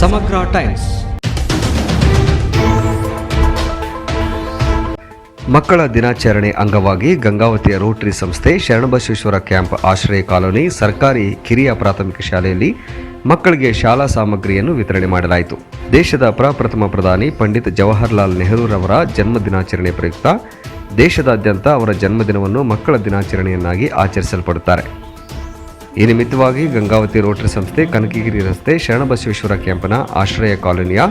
ಸಮಗ್ರ ಟೈಮ್ಸ್. ಮಕ್ಕಳ ದಿನಾಚರಣೆ ಅಂಗವಾಗಿ ಗಂಗಾವತಿಯ ರೋಟರಿ ಸಂಸ್ಥೆ ಶರಣಬಸವೇಶ್ವರ ಕ್ಯಾಂಪ್ ಆಶ್ರಯ ಕಾಲೋನಿ ಸರ್ಕಾರಿ ಕಿರಿಯ ಪ್ರಾಥಮಿಕ ಶಾಲೆಯಲ್ಲಿ ಮಕ್ಕಳಿಗೆ ಶಾಲಾ ಸಾಮಗ್ರಿಯನ್ನು ವಿತರಣೆ ಮಾಡಲಾಯಿತು. ದೇಶದ ಪ್ರಪ್ರಥಮ ಪ್ರಧಾನಿ ಪಂಡಿತ್ ಜವಾಹರ್ಲಾಲ್ ನೆಹರೂರವರ ಜನ್ಮ ದಿನಾಚರಣೆ ಪ್ರಯುಕ್ತ ದೇಶದಾದ್ಯಂತ ಅವರ ಜನ್ಮದಿನವನ್ನು ಮಕ್ಕಳ ದಿನಾಚರಣೆಯನ್ನಾಗಿ ಆಚರಿಸಲ್ಪಡುತ್ತಾರೆ. ಈ ನಿಮಿತ್ತವಾಗಿ ಗಂಗಾವತಿ ರೋಟರಿ ಸಂಸ್ಥೆ, ಕನಕಗಿರಿ ರಸ್ತೆ, ಶರಣಬಸವೇಶ್ವರ ಕ್ಯಾಂಪ್ನ ಆಶ್ರಯ ಕಾಲೋನಿಯ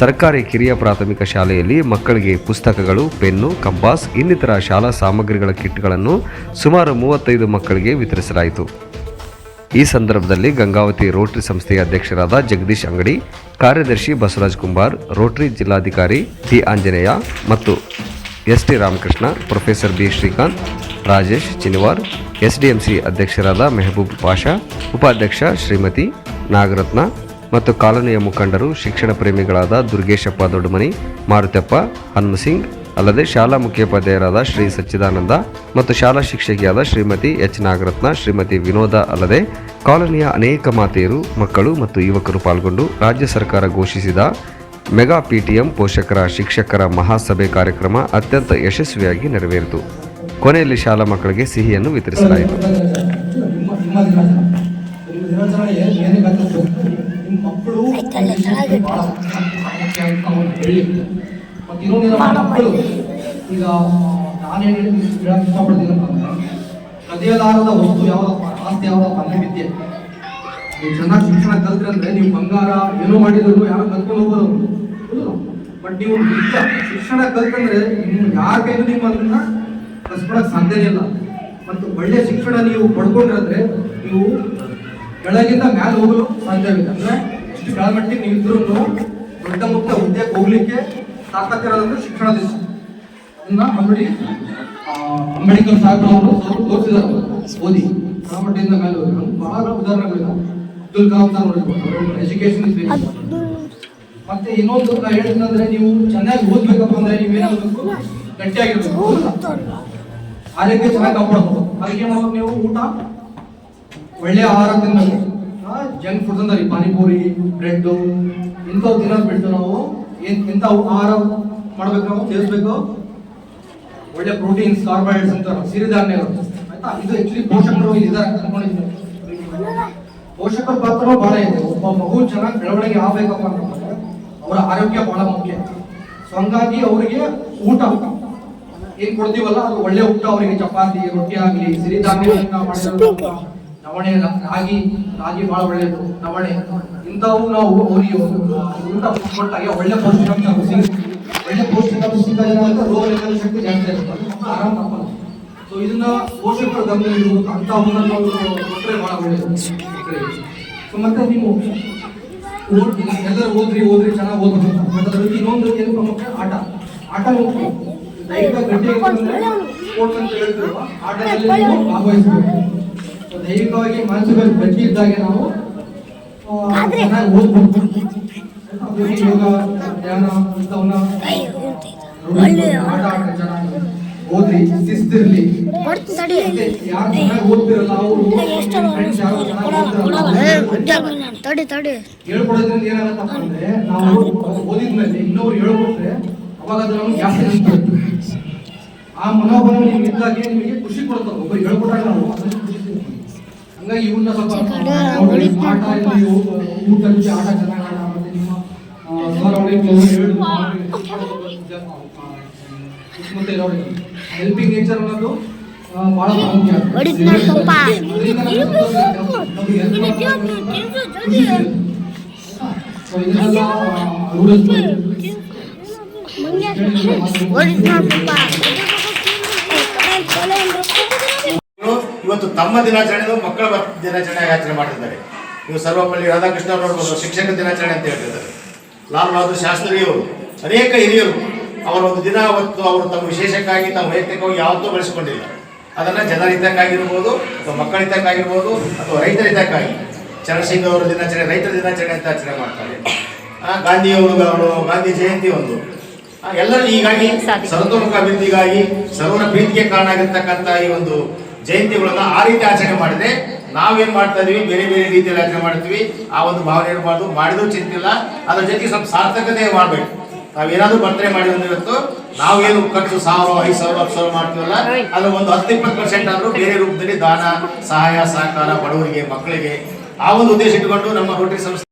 ಸರ್ಕಾರಿ ಕಿರಿಯ ಪ್ರಾಥಮಿಕ ಶಾಲೆಯಲ್ಲಿ ಮಕ್ಕಳಿಗೆ ಪುಸ್ತಕಗಳು, ಪೆನ್ನು ಕಂಪಾಸ್ ಇನ್ನಿತರ ಶಾಲಾ ಸಾಮಗ್ರಿಗಳ ಕಿಟ್ಗಳನ್ನು ಸುಮಾರು ಮೂವತ್ತೈದು ಮಕ್ಕಳಿಗೆ ವಿತರಿಸಲಾಯಿತು. ಈ ಸಂದರ್ಭದಲ್ಲಿ ಗಂಗಾವತಿ ರೋಟರಿ ಸಂಸ್ಥೆಯ ಅಧ್ಯಕ್ಷರಾದ ಜಗದೀಶ್ ಅಂಗಡಿ, ಕಾರ್ಯದರ್ಶಿ ಬಸವರಾಜ್ ಕುಂಬಾರ್, ರೋಟರಿ ಜಿಲ್ಲಾಧಿಕಾರಿ ಟಿ ಆಂಜನೇಯ ಮತ್ತು S T Ramakrishna, professor B Srikanth, Rajesh Chiniwar SDMC ಅಧ್ಯಕ್ಷರಾದ ಮೆಹಬೂಬ್ ಪಾಷಾ, ಉಪಾಧ್ಯಕ್ಷ ಶ್ರೀಮತಿ ನಾಗರತ್ನ ಮತ್ತು ಕಾಲೋನಿಯ ಮುಖಂಡರು, ಶಿಕ್ಷಣ ಪ್ರೇಮಿಗಳಾದ ದುರ್ಗೇಶಪ್ಪ ದೊಡ್ಡಮನಿ ಮಾರುತಪ್ಪ ಹನ್ಮಸಿಂಗ್, ಅಲ್ಲದೆ ಶಾಲಾ ಮುಖ್ಯೋಪಾಧ್ಯಾಯರಾದ ಶ್ರೀ ಸಚ್ಚಿದಾನಂದ ಮತ್ತು ಶಾಲಾ ಶಿಕ್ಷಕಿಯಾದ ಶ್ರೀಮತಿ ಎಚ್. ನಾಗರತ್ನ, ಶ್ರೀಮತಿ ವಿನೋದ, ಅಲ್ಲದೆ ಕಾಲೋನಿಯ ಅನೇಕ ಮಾತೆಯರು, ಮಕ್ಕಳು ಮತ್ತು ಯುವಕರು ಪಾಲ್ಗೊಂಡು ರಾಜ್ಯ ಸರ್ಕಾರ ಘೋಷಿಸಿದ ಮೆಗಾ ಪಿಟಿಎಂ ಪೋಷಕರ ಶಿಕ್ಷಕರ ಮಹಾಸಭೆ ಕಾರ್ಯಕ್ರಮ ಅತ್ಯಂತ ಯಶಸ್ವಿಯಾಗಿ ನೆರವೇರಿತು. ಕೊನೆಯಲ್ಲಿ ಶಾಲಾ ಮಕ್ಕಳಿಗೆ ಸಿಹಿಯನ್ನು ವಿತರಿಸಲಾಯಿತು. ಈಗ ನಾನೇನು ಹೇಳಕ್ಕೆ ಇಷ್ಟಪಡ್ತೀನಿ ಅಂತಂದ್ರೆ ಕದಿಯಲಾರದ ವಸ್ತು ಯಾವುದಪ್ಪ ಆಸ್ತಿ ಯಾವುದಪ್ಪ ಅಂದ್ರೆ ವಿದ್ಯೆ ನೀವು ಚೆನ್ನಾಗಿ ಶಿಕ್ಷಣ ಕಲ್ತ್ರಿ ಅಂದ್ರೆ ನೀವು ಬಂಗಾರ ಏನು ಮಾಡಿದ್ರು ಯಾರು ಕಲ್ತ್ಕೊಂಡು ಹೋಗೋದು ಬಟ್ ನೀವು ಶಿಕ್ಷಣ ಕಲ್ತಂದ್ರೆ ಯಾರ ಕೈಲೂ ನಿಮ್ಮ ಅದನ್ನ ಕಲ್ಸ್ಕೊಳಕ್ ಸಾಧ್ಯನೇ ಇಲ್ಲ. ಮತ್ತು ಒಳ್ಳೆ ಶಿಕ್ಷಣ ನೀವು ಪಡ್ಕೊಂಡ್ರೆ ನೀವು ಕೆಳಗಿಂದ ಮ್ಯಾಲೆ ಹೋಗಲು ಸಾಧ್ಯವಿಲ್ಲ ಅಂದ್ರೆ ಇಷ್ಟು ಕೆಳಮಟ್ಟಿಗೆ ನೀವು ಇದ್ರೂ ದೊಡ್ಡ ಮುಕ್ತ ಹುದ್ದೆಗೆ ಹೋಗ್ಲಿಕ್ಕೆ ತಾಕತ್ತಿರೋದಂದ್ರೆ ಶಿಕ್ಷಣದಿಂದ ಅದನ್ನ ಅಂಬಡಿ ಅಂಬೇಡ್ಕರ್ ಸಾಹೇಬ್ ಅವರು ತೋರಿಸಿದ್ದಾರೆ. ಓದಿ. ಕೆಳಮಟ್ಟಿಯಿಂದ ಮೇಲೆ ಹೋಗಿ. ಬಹಳ ಉದಾಹರಣೆಗಳಿಲ್ಲ ಅಬ್ದುಲ್ ಕಲಾಂ ಸರ್ ಎಜುಕೇಶನ್ ಮತ್ತೆ ಇನ್ನೊಂದು ನಾ ಹೇಳಿದ್ನಂದ್ರೆ ನೀವು ಚೆನ್ನಾಗಿ ಓದ್ಬೇಕಪ್ಪ ಅಂದ್ರೆ ನೀವೇನಾಗಬೇಕು ಗಟ್ಟಿಯಾಗಿರ್ಬೇಕು? ಆರೋಗ್ಯ ಚೆನ್ನಾಗಿ ಕಾಪಾಡಬೇಕು ಅದಕ್ಕೆ ಮಾಡ್ಬೇಕು ನೀವು? ಊಟ? ಒಳ್ಳೆ ಆಹಾರ ತಿನ್ನಬೇಕು ಜಂಕ್ ಫುಡ್ ಅಂದ್ರೆ ಪಾನಿಪುರಿ ಬ್ರೆಡ್ ಇಂಥವು ತಿನ್ನೋದು ಬಿಟ್ಟು ನಾವು ಏನ್ ಇಂಥ ಆಹಾರ ಮಾಡ್ಬೇಕು ನಾವು ಸೇರಿಸ್ಬೇಕು ಒಳ್ಳೆ ಪ್ರೋಟೀನ್ಸ್, ಕಾರ್ಬೋಹೈಡ್ರೇಟ್ಸ್ ಅಂತ ಸಿರಿಧಾನ್ಯಗಳು ಆಯ್ತಾ? ಇದು ಆಕ್ಚುಲಿ ಪೋಷಕರು ಇದ್ದಾರೆ ಅನ್ಕೊಂಡಿದ್ದೀನಿ. ಪೋಷಕರ ಪಾತ್ರ ಬಹಳ ಇದೆ. ಒಬ್ಬ ಮಗು ಚೆನ್ನಾಗಿ ಬೆಳವಣಿಗೆ ಆಗ್ಬೇಕಪ್ಪ ಅಂತಂದ್ರೆ ಅವರ ಆರೋಗ್ಯ ಬಹಳ ಮುಖ್ಯ. ಸೊ ಹಂಗಾಗಿ ಅವರಿಗೆ ಊಟ. ಏನ್ ಕೊಡ್ತೀವಲ್ಲ? ಅದು ಒಳ್ಳೆ ಊಟ ಅವರಿಗೆ ಚಪಾತಿ ರೊಟ್ಟಿ ಆಗಲಿ ಸಿರಿಧಾನ್ಯ ನವಣೆ ರಾಗಿ. ರಾಗಿ ಬಹಳ ಒಳ್ಳೆಯದು ನವಣೆ. ಇಂಥವು ನಾವು ಅವರಿಗೆ ಊಟ ಕೊಟ್ಟಾಗ ಒಳ್ಳೆ ಪೌಷ್ಟಿಕಾಂಶ ಸಿಗುತ್ತೆ ಒಳ್ಳೆ ಪೌಷ್ಟಿಕಾಂಶ ಸಿಕ್ಕಾಗ ಏನಾಗುತ್ತೆ? ರೋಗ ನಿರೋಧಕ ಶಕ್ತಿ ಜಾಸ್ತಿ ಆಗುತ್ತೆ. ಮಕ್ಕಳು ಆರಾಮ ತಪ್ಪಲ್ಲ ಸೊ ಇದನ್ನ ಪೋಷಕರು ಗಮನ ಅಂತ ನಾವು ಕೊಟ್ಟರೆ ಬಹಳ ಒಳ್ಳೆಯದು ಸೊ ಮತ್ತೆ ನೀವು ಓದ್ ಎಲ್ಲರೂ ಓದ್ರಿ ಓದ್ರಿ ಚೆನ್ನಾಗಿ ಓದ್ಬೇಕು ಮತ್ತೆ ಅದರಲ್ಲಿ ಇನ್ನೊಂದು ಏನು ಆಟ. ಆಟ ಮುಖ್ಯ ದೈಹಿಕ ಗಟ್ಟಿ ಸ್ಪೋರ್ಟ್ಸ್ ಅಂತ ಹೇಳ್ತಿರುವ ಆಟದಲ್ಲಿ ನೀವು ಭಾಗವಹಿಸಬೇಕು ದೈಹಿಕವಾಗಿ ಮಾನಸಿಕವಾಗಿ ಗಟ್ಟಿ ನಾವು ಚೆನ್ನಾಗಿ ಓದ್ಬೇಕು ಯೋಗ ಧ್ಯಾನ ಇಂಥವನ್ನ ರೂಢಿಸ್ಬೇಕು. ಆಟ ಆಡ್ರಿ ಚೆನ್ನಾಗಿ ಓದ್ರಿ ಶಿಸ್ತಿರ್ಲಿ ಯಾರು ಚೆನ್ನಾಗಿ ಓದ್ತಿರಲ್ಲ ಅವರು ಹೇಳ್ಕೊಡೋದ್ರಿಂದ ಏನಾಗತ್ತಪ್ಪ ಅಂದ್ರೆ ನಾವು ಓದಿದ್ಮೇಲೆ ಇನ್ನೊಬ್ರು ಹೇಳ್ಕೊಟ್ರೆ ಅವಾಗ ಅದು ನಮ್ಗೆ ಜಾಸ್ತಿ ಅನಿಸ್ಬಿಡುತ್ತೆ ಆ ಮನೋಭಾವ ನಿಮ್ಗೆ ಇದ್ದಾಗೆ ನಿಮಗೆ ಖುಷಿ ಕೊಡ್ತಾರೆ ಒಬ್ಬರು ಹೇಳ್ಕೊಟ್ಟಾಗ ನಾವು ಅದನ್ನ ಖುಷಿ ಸಿಗುತ್ತೆ. ಹಂಗಾಗಿ ಇವನ್ನ ಸ್ವಲ್ಪ ಆಟ ಇಲ್ಲಿ ಊಟ ರುಚಿ ಆಟ ಚೆನ್ನಾಗಿ ಆಡ ಮತ್ತೆ ನಿಮ್ಮ ಆ, ಸರ್ ಅವ್ರಿಗೆ ಹೇಳಿ ಮತ್ತೆ ನೋಡಿ ಹೆಲ್ಪಿಂಗ್ ನೇಚರ್ ಅನ್ನೋದು ಬಹಳ ಪ್ರಾಮುಖ್ಯ ಇದನ್ನೆಲ್ಲ ರೂಢಿಸ್ಬೇಕು. ಇವತ್ತು ತಮ್ಮ ದಿನಾಚರಣೆ ಮಕ್ಕಳ ದಿನಾಚರಣೆ ಆಚರಣೆ ಮಾಡ್ತಿದ್ದಾರೆ. ನೀವು ಸರ್ವಪಲ್ಲಿ ರಾಧಾಕೃಷ್ಣ ಅವರು ಶಿಕ್ಷಕ ದಿನಾಚರಣೆ ಅಂತ ಹೇಳ್ತಿದ್ದಾರೆ. ಲಾಲ್ ಬಹದ್ದೂರ್ ಶಾಸ್ತ್ರಿಯವರು, ಅನೇಕ ಹಿರಿಯರು ಅವರ ಒಂದು ದಿನ ಅವತ್ತು ಅವರು ತಮ್ಮ ವಿಶೇಷಕ್ಕಾಗಿ, ತಮ್ಮ ವೈಯಕ್ತಿಕವಾಗಿ ಯಾವತ್ತೂ ಬಳಸಿಕೊಂಡಿಲ್ಲ. ಅದನ್ನು ಜನರ ಹಿತಕ್ಕಾಗಿರ್ಬೋದು, ಅಥವಾ ಮಕ್ಕಳ ಹಿತಕ್ಕಾಗಿರ್ಬೋದು, ಅಥವಾ ರೈತರ ಹಿತಕ್ಕಾಗಿ. ಚರಣಸಿಂಗ್ ಅವರ ದಿನಾಚರಣೆ ರೈತರ ದಿನಾಚರಣೆ ಅಂತ ಆಚರಣೆ ಮಾಡ್ತಾರೆ. ಗಾಂಧಿಯವರು ಗಾಂಧಿ ಜಯಂತಿ ಒಂದು. ಎಲ್ಲರೂ ಹೀಗಾಗಿ ಸರ್ವತೋಮುಖ ಅಭಿವೃದ್ಧಿಗಾಗಿ ಸರ್ವನ ಪ್ರೀತಿಗೆ ಕಾರಣ ಆಗಿರ್ತಕ್ಕಂಥ ಈ ಒಂದು ಜಯಂತಿಗಳನ್ನ ಆ ರೀತಿ ಆಚರಣೆ ಮಾಡಿದ್ರೆ ನಾವೇನ್ ಮಾಡ್ತಾ ಇದೀವಿ? ಬೇರೆ ಬೇರೆ ರೀತಿಯಲ್ಲಿ ಆಚರಣೆ ಮಾಡ್ತೀವಿ ಆ ಒಂದು ಭಾವನೆ ಇರಬಾರ್ದು ಮಾಡಿದ್ರು ಇಲ್ಲ. ಅದ್ರ ಜೊತೆಗೆ ಸ್ವಲ್ಪ ಸಾರ್ಥಕತೆ ಮಾಡ್ಬೇಕು. ನಾವೇನಾದ್ರೂ ಬರ್ತಡೇ ಮಾಡಿ ಅಂದ್ರೆ ಇವತ್ತು ನಾವೇನು ಖರ್ಚು ಸಾವಿರ ಐದು ಸಾವಿರ ಹತ್ತು ಸಾವಿರ ಮಾಡ್ತೀವಲ್ಲ? ಅದ್ರ ಒಂದು ಹತ್ತು ಇಪ್ಪತ್ತು ಪರ್ಸೆಂಟ್ ಆದ್ರೂ ಬೇರೆ ರೂಪದಲ್ಲಿ ದಾನ ಸಹಾಯ ಸಹಕಾರ ಬಡವರಿಗೆ ಮಕ್ಕಳಿಗೆ ಆ ಒಂದು ಉದ್ದೇಶ ಇಟ್ಟುಕೊಂಡು ನಮ್ಮ ರೋಟರಿ ಸಂಸ್ಥೆ